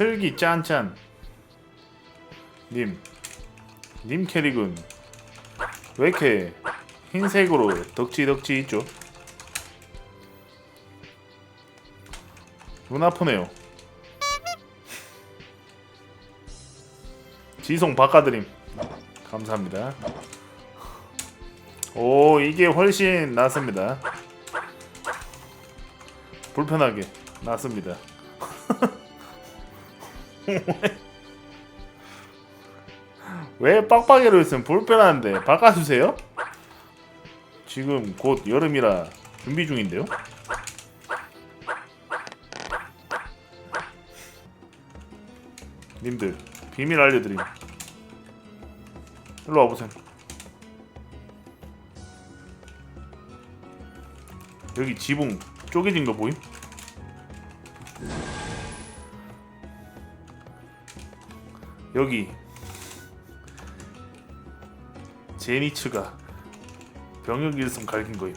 슬기 짠짠 님. 님 캐릭은 왜 이렇게 흰색으로 덕지덕지 있죠? 눈 아프네요. 지송 바꿔드림. 감사합니다. 오 이게 훨씬 낫습니다. 불편하게 낫습니다. 왜 빡빡이로 있으면 불편한데 바꿔주세요? 지금 곧 여름이라 준비 중인데요? 님들 비밀 알려드림 일로 와보세요 여기 지붕 쪼개진 거 보임? 여기 제니츠가 병역 일성 갈긴 거임.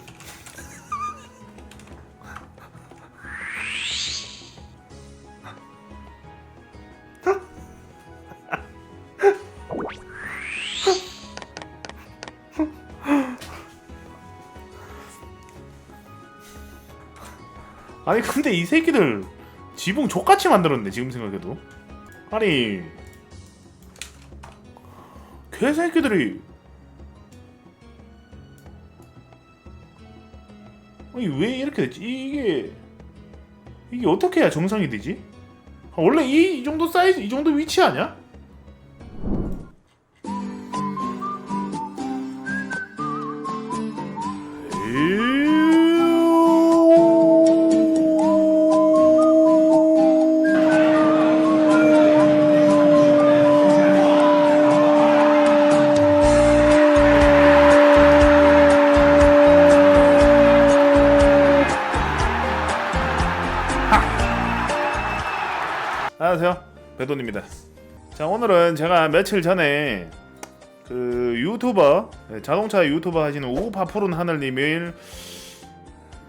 아니 근데 이 새끼들 지붕 족같이 만들었네 지금 생각해도 아니 개새끼들이 아니 왜 이렇게 됐지? 이게 이게 어떻게 해야 정상이 되지? 아, 원래 이, 이 정도 사이즈 이 정도 위치 아니야? 안녕하세요. 배돈입니다. 자 오늘은 제가 며칠 전에 그 유튜버 네, 자동차 유튜버 하시는 우파푸른 하늘님을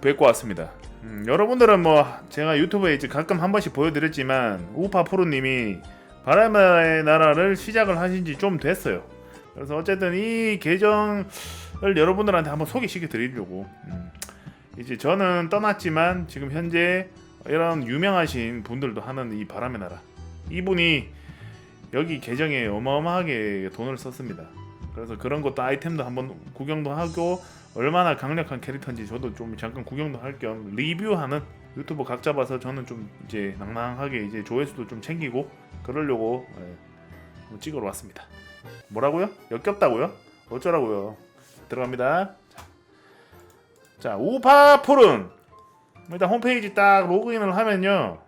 뵙고 왔습니다. 음, 여러분들은 뭐 제가 유튜브에 이제 가끔 한 번씩 보여드렸지만 우파푸른님이 바람의 나라를 시작을 하신 지 좀 됐어요. 그래서 어쨌든 이 계정을 여러분들한테 한번 소개시켜 드리려고 음, 이제 저는 떠났지만 지금 현재 이런 유명하신 분들도 하는 이 바람의 나라 이분이 여기 계정에 어마어마하게 돈을 썼습니다. 그래서 그런 것도 아이템도 한번 구경도 하고 얼마나 강력한 캐릭터인지 저도 좀 잠깐 구경도 할 겸 리뷰하는 유튜브 각 잡아서 저는 좀 이제 낭낭하게 이제 조회수도 좀 챙기고 그러려고 예, 찍으러 왔습니다. 뭐라고요? 역겹다고요? 어쩌라고요? 들어갑니다. 자, 자 우파풀은 일단 홈페이지 딱 로그인을 하면요.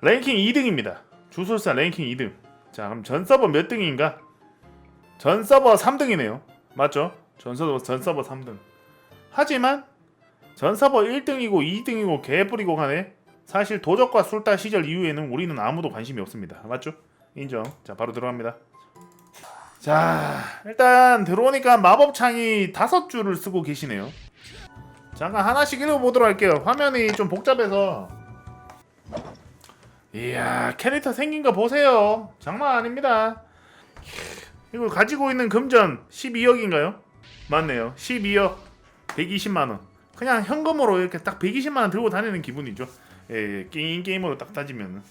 랭킹 2등입니다. 주술사 랭킹 2등. 자 그럼 전 서버 몇 등인가? 전 서버 3등이네요. 맞죠? 전 서버 전 서버 3등. 하지만 전 서버 1등이고 2등이고 개뿌리고 간에 사실 도적과 술따 시절 이후에는 우리는 아무도 관심이 없습니다. 맞죠? 인정. 자 바로 들어갑니다. 자 일단 들어오니까 마법창이 다섯 줄을 쓰고 계시네요 잠깐 하나씩 읽어보도록 할게요. 화면이 좀 복잡해서. 이야 캐릭터 생긴 거 보세요. 장난 아닙니다. 이거 가지고 있는 금전 12억인가요? 맞네요. 12억 120만 원. 그냥 현금으로 이렇게 딱 120만 원 들고 다니는 기분이죠. 예, 예 게임 게임으로 딱 따지면.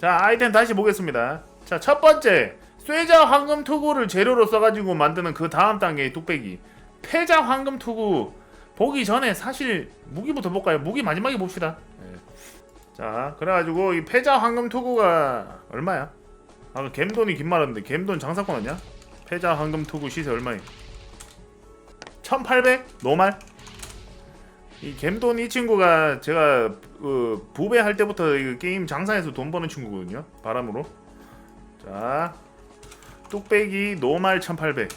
자 아이템 다시 보겠습니다. 자 첫 번째 쇠자 황금 투구를 재료로 써가지고 만드는 그 다음 단계의 뚝배기. 패자 황금 투구 보기 전에 사실 무기부터 볼까요? 무기 마지막에 봅시다. 예. 자, 그래가지고 이 패자 황금 투구가 얼마야? 아, 그 갬돈이 긴 말인데 갬돈 장사권 아니야? 패자 황금 투구 시세 얼마임? 1800? 노말? 이 갬돈 이 친구가 제가 그 부배 할 때부터 이 게임 장사해서 돈 버는 친구거든요. 바람으로. 자, 뚝배기 노말 1800.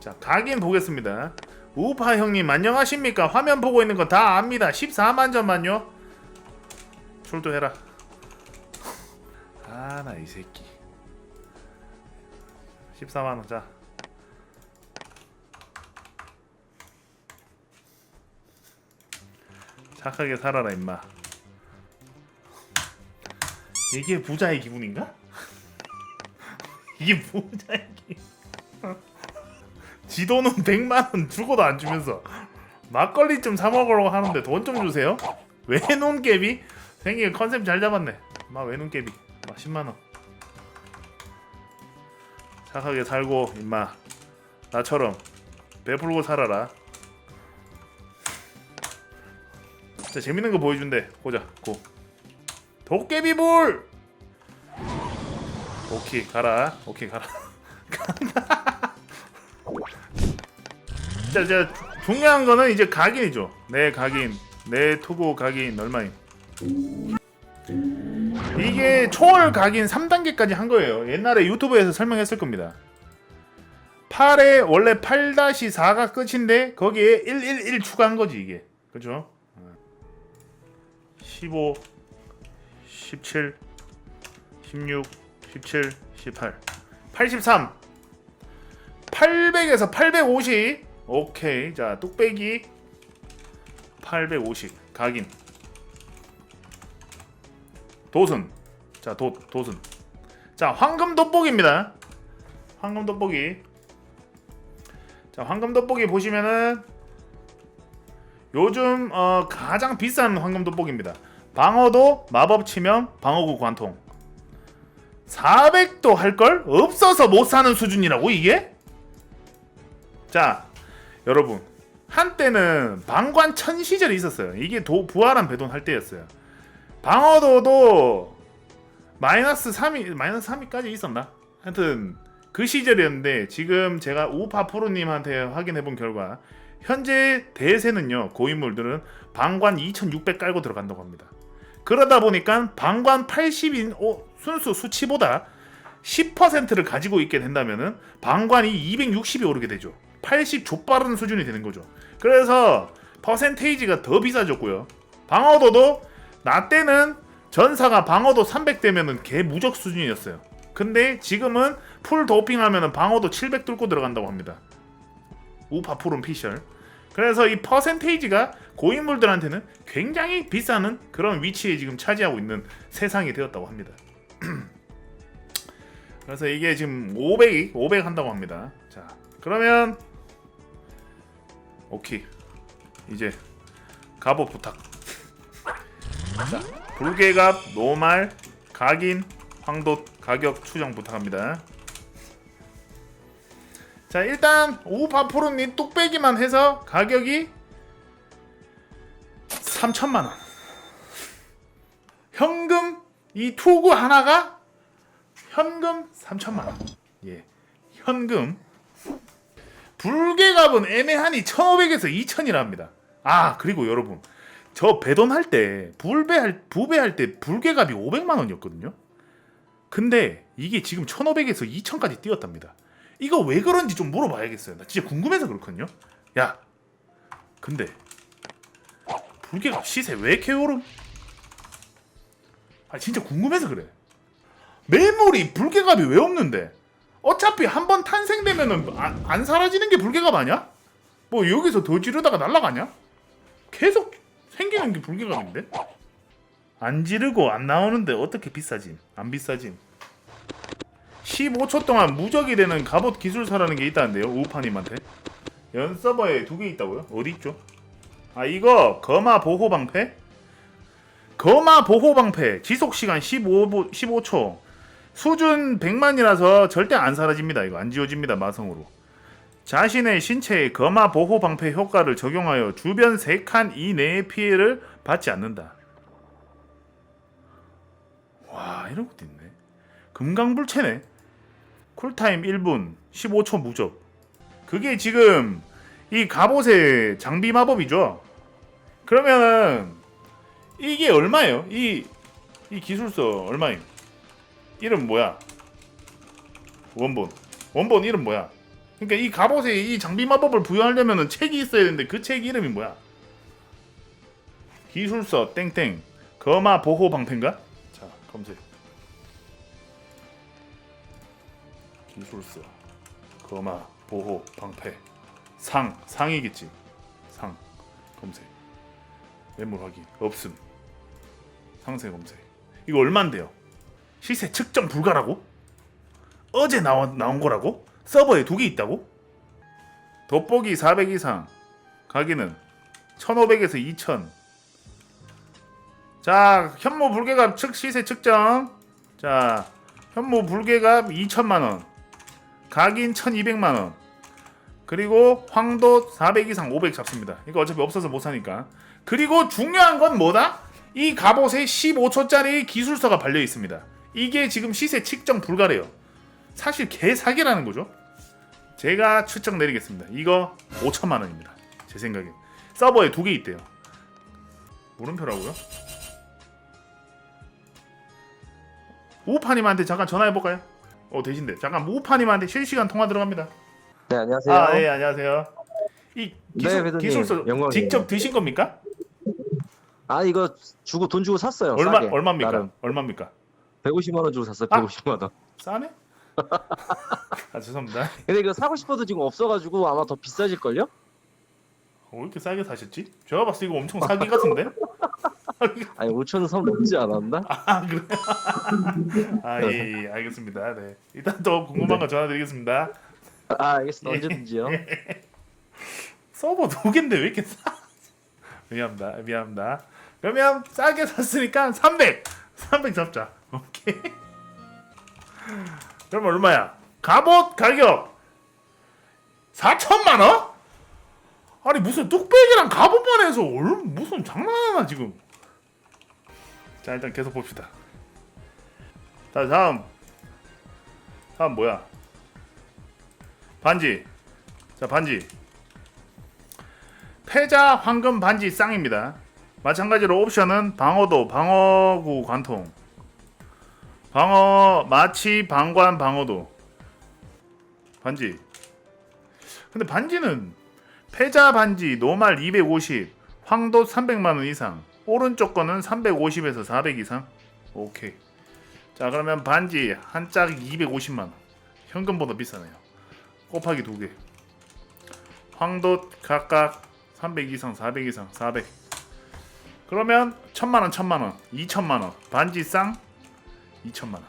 자, 각인 보겠습니다. 우파 형님 안녕하십니까? 화면 보고 있는 거 다 압니다. 14만 점만요. 출두해라. 아 나 이 새끼. 14만 원 자. 착하게 살아라 임마. 이게 부자의 기분인가? 이게 부자의 기분 지도는 100만 원 주고도 안 주면서 막걸리 좀 사 먹으려고 하는데 돈 좀 주세요? 외눈깨비? 생긴 컨셉 잘 잡았네. 막 외눈깨비. 막 10만 원. 착하게 살고 임마. 나처럼 베풀고 살아라. 자 재밌는 거 보여준대. 보자. 고. 도깨비볼 오케이 가라. 오케이 가라 자, 자 중요한 거는 이제 각인이죠. 내 각인 내 투구 각인 얼마임 이게 초월 각인 3단계까지 한 거예요. 옛날에 유튜브에서 설명했을 겁니다. 8에 원래 8-4가 끝인데 거기에 111 추가한 거지 이게. 그죠? 15 17 16 17 18 83 800에서 850 오케이. 자 뚝배기 850 각인. 도순. 자 도 도순. 자 황금 돋보기입니다. 황금 돋보기. 자 황금 돋보기 보시면은 요즘 어, 가장 비싼 황금 돋보기입니다. 방어도 마법 치면 방어구 관통. 400도 할 걸 없어서 못 사는 수준이라고 이게? 자 여러분 한때는 방관 천 시절이 있었어요 이게 도 부활한 배돈 할 때였어요 방어도도 마이너스 3위 마이너스 3위까지 있었나? 하여튼 그 시절이었는데 지금 제가 우파프로님한테 확인해 본 결과 현재 대세는요 고인물들은 방관 2600 깔고 들어간다고 합니다. 그러다 보니까 방관 80인 어, 순수 수치보다 10%를 가지고 있게 된다면은 방관이 260이 오르게 되죠. 80 족바른 수준이 되는 거죠. 그래서 퍼센테이지가 더 비싸졌고요. 방어도도 나 때는 전사가 방어도 300 되면은 개 무적 수준이었어요. 근데 지금은 풀 도핑하면은 방어도 700 뚫고 들어간다고 합니다. 우파푸른 피셜. 그래서 이 퍼센테이지가 고인물들한테는 굉장히 비싸는 그런 위치에 지금 차지하고 있는 세상이 되었다고 합니다. 그래서 이게 지금 500이 500 한다고 합니다. 자, 그러면 오케이. 이제 갑옷 부탁. 자, 불개갑, 노말, 각인, 황돛 가격 추정 부탁합니다. 자 일단 오파프로님 뚝배기만 해서 가격이 3천만원 현금 이 투구 하나가 현금 3천만원 예 현금 불개갑은 애매하니 1500에서 2000이랍니다 아 그리고 여러분 저 배돈할 때 불배할 부배할 때 불개갑이 500만 원이었거든요 근데 이게 지금 1500에서 2000까지 뛰었답니다 이거 왜 그런지 좀 물어봐야겠어요. 나 진짜 궁금해서 그렇거든요. 야, 근데 불개가 시세 왜 이렇게 오름? 아 진짜 궁금해서 그래. 매물이 불개갑이 왜 없는데? 어차피 한 번 탄생되면은 안, 안 사라지는 게 불개갑 아니야? 뭐 여기서 더 지르다가 날라가냐? 계속 생기는 게 불개갑인데? 안 지르고 안 나오는데 어떻게 비싸짐? 안 비싸짐? 15초 동안 무적이 되는 갑옷 기술사라는 게 있다는데요. 우파님한테. 연 서버에 두 개 있다고요? 어디 있죠? 아 이거 거마 보호 방패? 거마 보호 방패 지속 시간 15 15초. 수준 100만이라서 절대 안 사라집니다. 이거 안 지워집니다. 마성으로. 자신의 신체에 거마 보호 방패 효과를 적용하여 주변 3칸 이내의 피해를 받지 않는다. 와, 이런 것도 있네. 금강불체네. 쿨타임 1분 15초 무적 그게 지금 이 갑옷의 장비 마법이죠 그러면은 이게 얼마예요? 이, 이 기술서 얼마임? 이름 뭐야? 원본. 원본 이름 뭐야? 그러니까 이 갑옷에 이 장비 마법을 부여하려면은 책이 있어야 되는데 그 책 이름이 뭐야? 기술서 땡땡. 거마 보호 방패인가? 자 검색. 기술서 거마 보호 방패. 상 상이겠지. 상 검색. 매물 확인 없음. 상세 검색. 이거 얼만데요 시세 측정 불가라고? 어제 나온, 나온 거라고? 서버에 두 개 있다고? 돋보기 400 이상 가기는 1500에서 2000 자, 현무 불개갑 측 시세 측정. 자, 현무 불개갑 2천만 원. 각인 1,200만 원. 그리고 황도 400 이상 500 잡습니다. 이거 어차피 없어서 못 사니까. 그리고 중요한 건 뭐다? 이 갑옷에 15초짜리 기술서가 발려 있습니다. 이게 지금 시세 측정 불가래요. 사실 개 사기라는 거죠. 제가 추정 내리겠습니다. 이거 5천만 원입니다. 제 생각에 서버에 두 개 있대요. 물음표라고요? 우파님한테 잠깐 전화해 볼까요? 어 대신데 잠깐 우파님한테 실시간 통화 들어갑니다. 네 안녕하세요. 아, 네, 안녕하세요. 이 기술, 네. 기술서 영광이에요. 직접 드신 겁니까? 아 이거 주고 돈 주고 샀어요. 얼마 싸게. 얼마입니까? 나름 얼마입니까? 150만 원 주고 샀어요. 아! 150만 원. 싸네? 아 죄송합니다. 근데 이거 사고 싶어도 지금 없어가지고 아마 더 비싸질 걸요? 어, 왜 이렇게 싸게 사셨지? 제가 봤을 때 이거 엄청 사기 같은데? 아니 5천 선 넘지 않았나? 아 그래? 아예 예, 알겠습니다. 네 일단 또 궁금한 거 전화드리겠습니다. 아 알겠습니다. 예. 언제든지요. 서버 두 개인데 왜 이렇게 싸? 미안합니다. 미안합니다. 그러면 싸게 샀으니까 300! 300 잡자. 오케이. 그럼 얼마야? 갑옷 가격 4천만 원? 아니 무슨 뚝배기랑 갑옷만 해서 얼 무슨 장난하나 지금? 자 일단 계속 봅시다. 자 다음 다음 뭐야? 반지. 자 반지. 패자 황금 반지 쌍입니다. 마찬가지로 옵션은 방어도 방어구 관통 방어 마치 방관 방어도. 반지. 근데 반지는 패자 반지 노말 250 황도 300만원 이상 오른쪽 거는 350에서 400 이상? 오케이. 자 그러면 반지 한 짝 250만원. 현금보다 비싸네요. 곱하기 두개. 황도 각각 300 이상 400 이상 400 그러면 1000만원 1000만원 2천만원. 반지 쌍 2천만 원.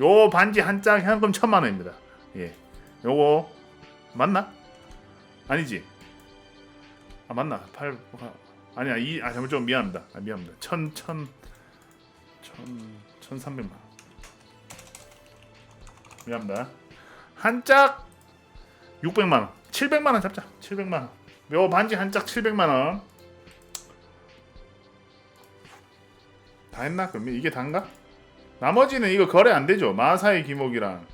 요 반지 한짝 현금 1000만원입니다. 예. 요거 맞나? 아니지? 아 맞나? 8 아니야 이 아 잘못 좀 미안합니다. 아 미안합니다. 1000 1000 1000 1300만원. 미안합니다. 한 짝 600만 원. 700만 원 잡자. 700만 원. 요 반지 한 짝 700만 원 다 했나? 그럼 이게 단가? 나머지는 이거 거래 안 되죠 마사의 기목이랑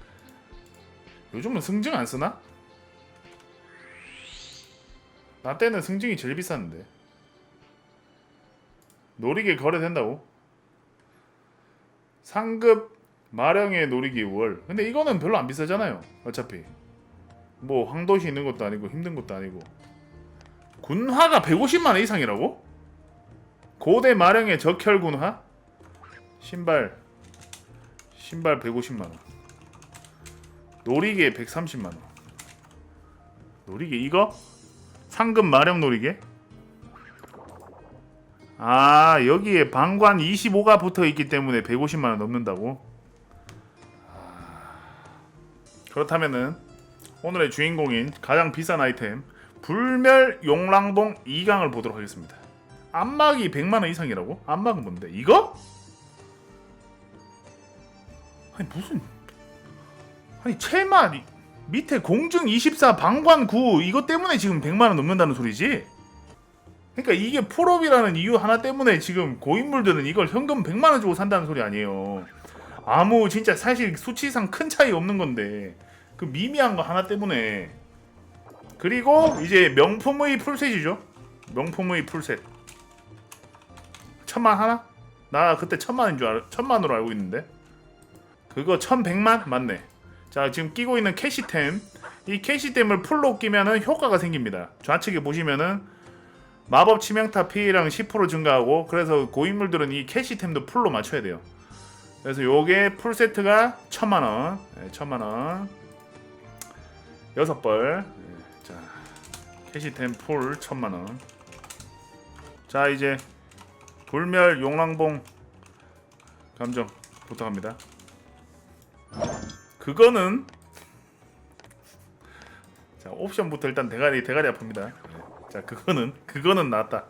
요즘은 승증 안 쓰나? 나 때는 승증이 제일 비쌌는데 놀이개 거래된다고? 상급 마령의 놀이기 월 근데 이거는 별로 안 비싸잖아요 어차피 뭐 황도시 있는 것도 아니고 힘든 것도 아니고 군화가 150만 원 이상이라고? 고대 마령의 적혈 군화? 신발 신발 150만 원. 놀이개 130만 원. 놀이개 이거? 상금 마령 놀이개? 아 여기에 방관 25가 붙어 있기 때문에 150만 원 넘는다고? 아, 그렇다면은 오늘의 주인공인 가장 비싼 아이템 불멸 용랑봉 2강을 보도록 하겠습니다. 안막이 100만 원 이상이라고? 안막은 뭔데? 이거? 아니 무슨 아니 이- 밑에 공증 24 방관 9 이것 때문에 지금 100만 원 넘는다는 소리지? 그러니까 이게 풀업이라는 이유 하나 때문에 지금 고인물들은 이걸 현금 100만 원 주고 산다는 소리 아니에요. 아무 진짜 사실 수치상 큰 차이 없는 건데 그 미미한 거 하나 때문에 그리고 이제 명품의 풀셋이죠. 명품의 풀셋. 천만 하나? 나 그때 천만인 줄 알, 천만으로 알고 있는데. 그거 천백만 맞네. 자 지금 끼고 있는 캐시템. 이 캐시템을 풀로 끼면은 효과가 생깁니다. 좌측에 보시면은 마법 치명타 피해량 10% 증가하고 그래서 고인물들은 이 캐시템도 풀로 맞춰야 돼요. 그래서 요게 풀 세트가 천만 원, 네, 천만 원. 여섯 벌. 네, 자 캐시템 풀 천만 원. 자 이제 불멸 용랑봉 감정 부탁합니다. 그거는 자 옵션부터 일단 대가리 대가리 아픕니다. 자 그거는 그거는 나왔다.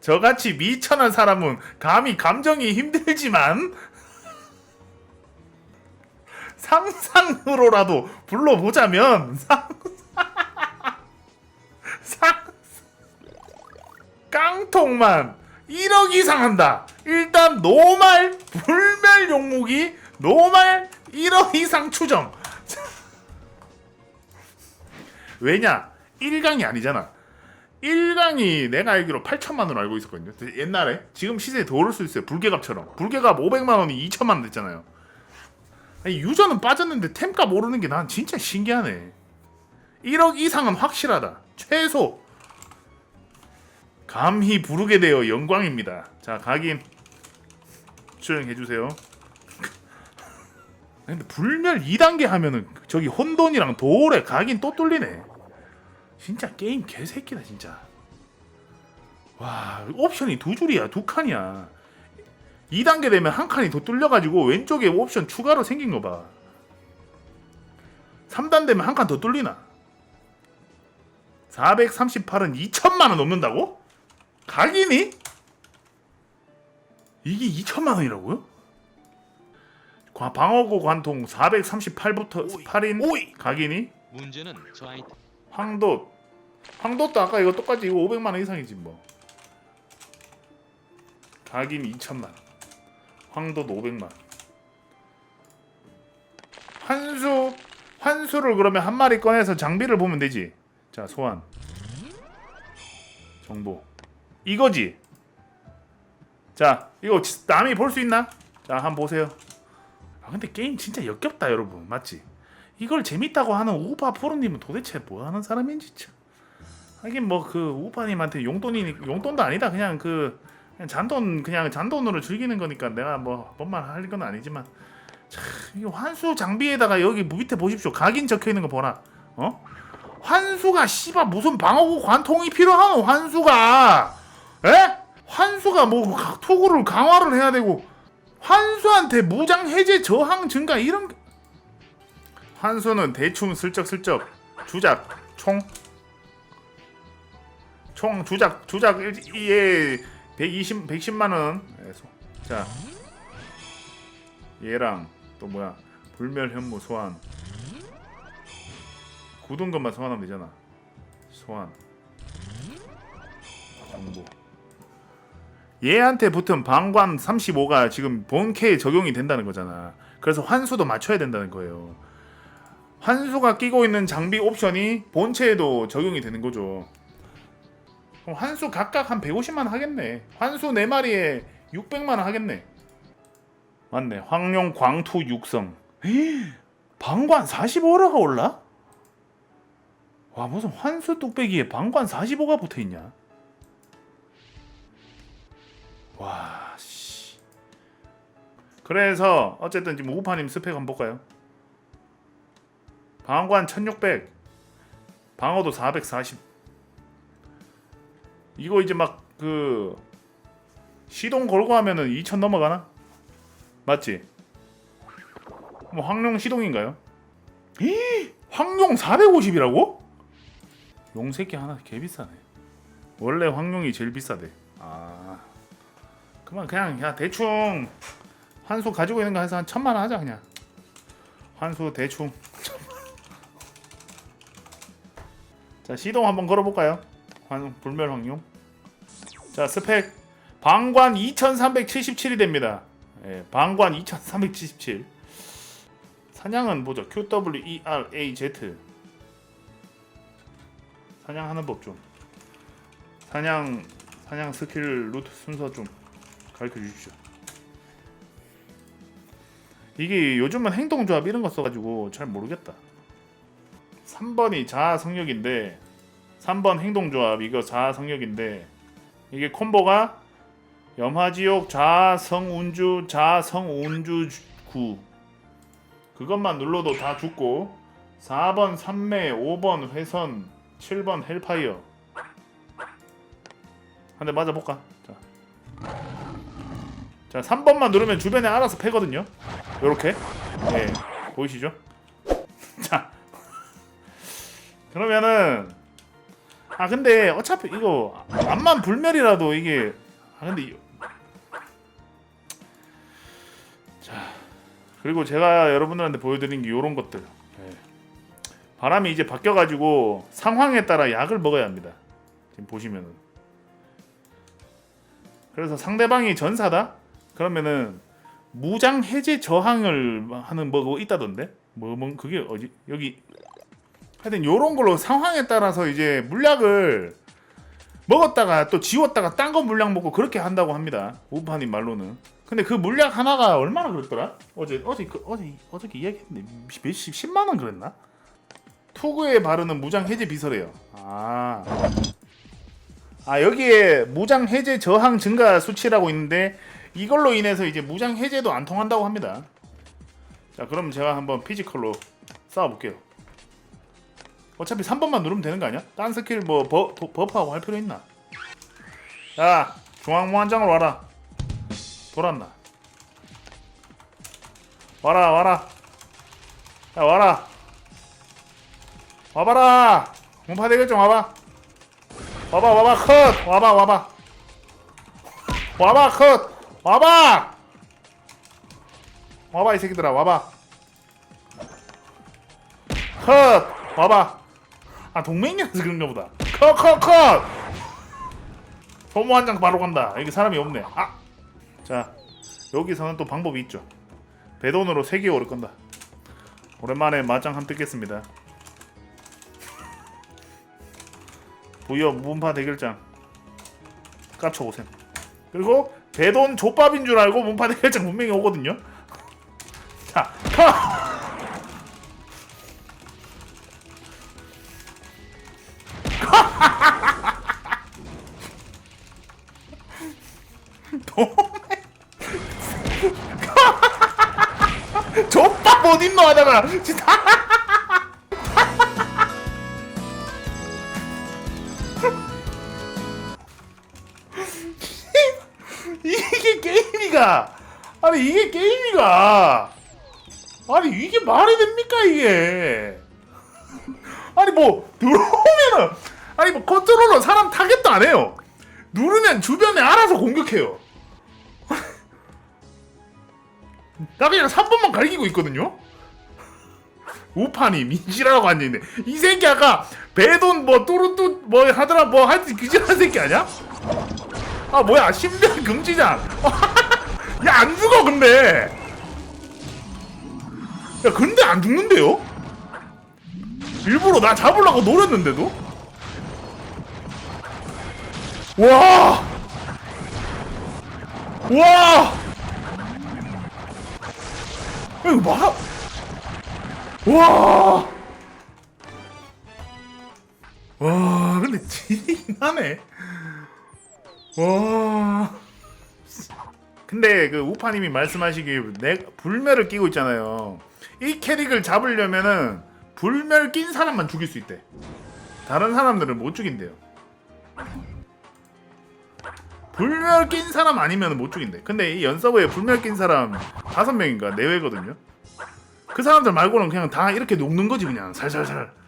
저같이 미천한 사람은 감히 감정이 힘들지만 상상으로라도 불러보자면 상, 상 깡통만 1억 이상 한다. 일단 노말 불멸 용목이 노말 1억 이상 추정. 왜냐? 1강이 아니잖아. 1강이 내가 알기로 8천만 원으로 알고 있었거든요. 옛날에 지금 시세에 더 오를 수 있어요. 불개갑처럼. 불개갑 500만 원이 2천만 원 됐잖아요. 아니, 유저는 빠졌는데 템값 오르는 게 난 진짜 신기하네. 1억 이상은 확실하다. 최소. 감히 부르게 되어 영광입니다. 자, 각인 수령해 주세요. 근데 불멸 2단계 하면은 저기 혼돈이랑 도올에 각인 또 뚫리네. 진짜 게임 개새끼다 진짜. 와 옵션이 두 줄이야 두 칸이야. 2단계 되면 한 칸이 더 뚫려가지고 왼쪽에 옵션 추가로 생긴 거 봐. 3단 되면 한 칸 더 뚫리나? 438은 2천만 원 넘는다고? 각이니? 이게 2천만 원이라고요? 과- 방어구 관통 438부터 8인 각이니? 문제는 저 아이템 황돛 황돛도 아까 이거 똑같이 이거 500만 원 이상이지 뭐. 각인 2천만 황돛 500만 환수 환수를 그러면 한 마리 꺼내서 장비를 보면 되지. 자 소환. 정보. 이거지. 자 이거 지- 남이 볼 수 있나? 자 한번 보세요 아 근데 게임 진짜 역겹다 여러분. 맞지? 이걸 재밌다고 하는 우파 프로님은 도대체 뭐 하는 사람인지 참. 하긴 뭐 그 우파님한테 용돈이 용돈도 아니다. 그냥 그 그냥 잔돈 그냥 잔돈으로 즐기는 거니까 내가 뭐 뭔말 할 건 아니지만. 참 이거 환수 장비에다가 여기 밑에 보십시오. 각인 적혀 있는 거 보라 어? 환수가 씨발 무슨 방어구 관통이 필요하노 환수가? 에? 환수가 뭐 투구를 강화를 해야 되고 환수한테 무장 해제 저항 증가 이런 게- 환수는 대충 슬쩍슬쩍 주작 총총 주작 주작 예 120 110만 원. 예, 소- 자. 얘랑 또 뭐야? 불멸 현무 소환. 굳은 것만 소환하면 되잖아. 소환. 정보. 얘한테 붙은 방관 35가 지금 본캐에 적용이 된다는 거잖아. 그래서 환수도 맞춰야 된다는 거예요. 환수가 끼고 있는 장비 옵션이 본체에도 적용이 되는 거죠. 그럼 환수 각각 한 150만 원 하겠네. 환수 4마리에 600만 원 하겠네. 맞네. 황룡 광투 육성. 에이, 방관 45라가 올라? 와 무슨 환수 뚝배기에 방관 45가 붙어 있냐? 와 씨. 그래서 어쨌든 지금 우파님 스펙 한번 볼까요? 방관 1600 방어도 440 이거 이제 막 그 시동 걸고 하면은 2000 넘어가나? 맞지? 뭐 황룡 시동인가요? 이 황룡 450이라고? 용새끼 하나 개 비싸네. 원래 황룡이 제일 비싸대. 아 그만 그냥 야 대충 환수 가지고 있는 거 해서 한 천만 원 하자 그냥. 환수 대충. 자 시동 한번 걸어볼까요? 환 불멸 황룡. 자 스펙 방관 2377이 됩니다. 예, 방관 2377. 사냥은 뭐죠? Q W E R A Z. 사냥하는 법 좀. 사냥 사냥 스킬 루트 순서 좀 가르쳐 주십시오. 이게 요즘은 행동 조합 이런 거 써가지고 잘 모르겠다. 3번이 자아 성역인데 3번 행동 조합 이거 자아 성역인데 이게 콤보가 염화지옥 자성운주 자성운주 9 그것만 눌러도 다 죽고 4번 산매 5번 회선 7번 헬파이어 한 대 맞아볼까 자 자 3번만 누르면 주변에 알아서 패거든요. 요렇게. 예 보이시죠? 자. 그러면은 아 근데 어차피 이거 암만 불멸이라도 이게 아 근데 이- 자 그리고 제가 여러분들한테 보여드린 게 요런 것들. 예. 바람이 이제 바뀌어가지고 상황에 따라 약을 먹어야 합니다. 지금 보시면은. 그래서 상대방이 전사다 그러면은 무장 해제 저항을 하는 뭐가 있다던데 뭐, 뭐 그게 어디 여기 하여튼 요런 걸로 상황에 따라서 이제 물약을 먹었다가 또 지웠다가 딴 거 물약 먹고 그렇게 한다고 합니다. 우파님 말로는. 근데 그 물약 하나가 얼마나 그랬더라? 어제 어제 그 어제 어저께 이야기했는데 몇십 10만 원 그랬나? 투구에 바르는 무장 해제 비서래요. 아. 아 여기에 무장 해제 저항 증가 수치라고 있는데 이걸로 인해서 이제 무장 해제도 안 통한다고 합니다. 자 그럼 제가 한번 피지컬로 싸워볼게요. 어차피 3번만 누르면 되는 거 아니야? 딴 스킬 뭐 버, 도- 버프하고 할 필요 있나? 야 중앙무한장으로 와라 돌았나? 와라 와라 야 와라 와봐라 문파 대결 좀 와봐 와봐 와봐 컷 와봐 와봐 와봐 컷 와봐! 와봐 이 새끼들아 와봐. 컷! 와봐. 아 동맹이라서 그런가 보다. 컷 컷 컷! 소모 한 장 바로 간다. 여기 사람이 없네. 아 자 여기서는 또 방법이 있죠. 배돈으로 3개 오를 건다. 오랜만에 맞짱 함 뜯겠습니다. 부여 문파 대결장. 깝쳐보셈. 그리고 배돈 족밥인 줄 알고 문파 대결장 분명히 오거든요. 자 컷! 족밥 어딨노 하다가 진짜 게임이가 아니 이게 게임이가. 아니 이게 말이 됩니까 이게? 아니 뭐 들어오면은 아니 뭐 컨트롤러 사람 타겟도 안 해요. 누르면 주변에 알아서 공격해요. 나 그냥 3번만 가리키고 있거든요? 우판이 민지라고 앉아있네. 이 새끼 아까 배돈 뭐 뚜루뚜 뭐 하더라 뭐 하여튼 그지한 새끼 아니야? 아 뭐야 신변 금지장 야 안 죽어 근데 야 근데 안 죽는데요? 일부러 나 잡으려고 노렸는데도? 와! 와! 이거 봐! 와! 와, 근데 지긴 하네. 와. 근데 그 우파님이 말씀하시기 내 불멸을 끼고 있잖아요. 이 캐릭을 잡으려면은 불멸 낀 사람만 죽일 수 있대. 다른 사람들은 못 죽인대요. 불멸 낀 사람 아니면 못 죽인대. 근데 이 연서버에 불멸 낀 사람 다섯 명인가 내외거든요. 그 사람들 말고는 그냥 다 이렇게 녹는 거지 그냥 살살살.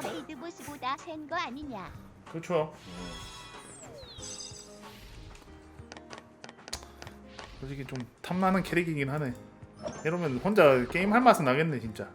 저거 메이드보스보다 센 거 아니냐? 그렇죠. 솔직히 좀 탐나는 캐릭이긴 하네. 이러면 혼자 게임 할 맛은 나겠네 진짜.